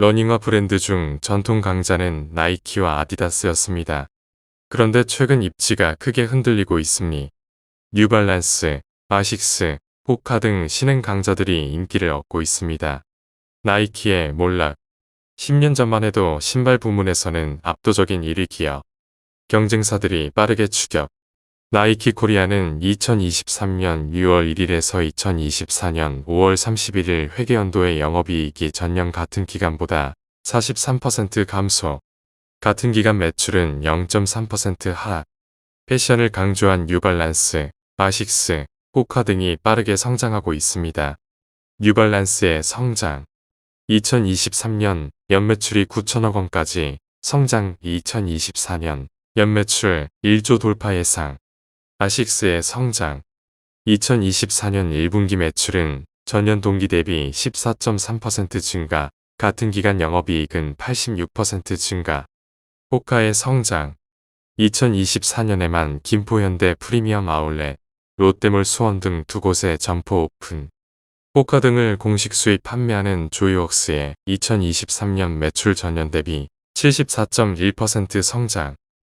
러닝화 브랜드 중 전통 강자는 나이키와 아디다스였습니다. 그런데 최근 입지가 크게 흔들리고 있습니. 뉴발란스, 아식스, 호카 등 신흥 강자들이 인기를 얻고 있습니다. 나이키의 몰락 10년 전만 해도 신발 부문에서는 압도적인 1위 기업. 경쟁사들이 빠르게 추격. 나이키 코리아는 2023년 6월 1일에서 2024년 5월 31일 회계연도의 영업이익이 전년 같은 기간보다 43% 감소. 같은 기간 매출은 0.3% 하락. 패션을 강조한 뉴발란스, 아식스, 호카 등이 빠르게 성장하고 있습니다. 뉴발란스의 성장. 2023년 연매출이 9천억 원까지 성장 2024년 연매출 1조 돌파 예상. 아식스의 성장. 2024년 1분기 매출은 전년 동기 대비 14.3% 증가, 같은 기간 영업이익은 86% 증가. 호카의 성장. 2024년에만 김포현대 프리미엄 아울렛, 롯데몰 수원 등 두 곳에 점포 오픈. 호카 등을 공식 수입 판매하는 조이웍스의 2023년 매출 전년 대비 74.1% 성장.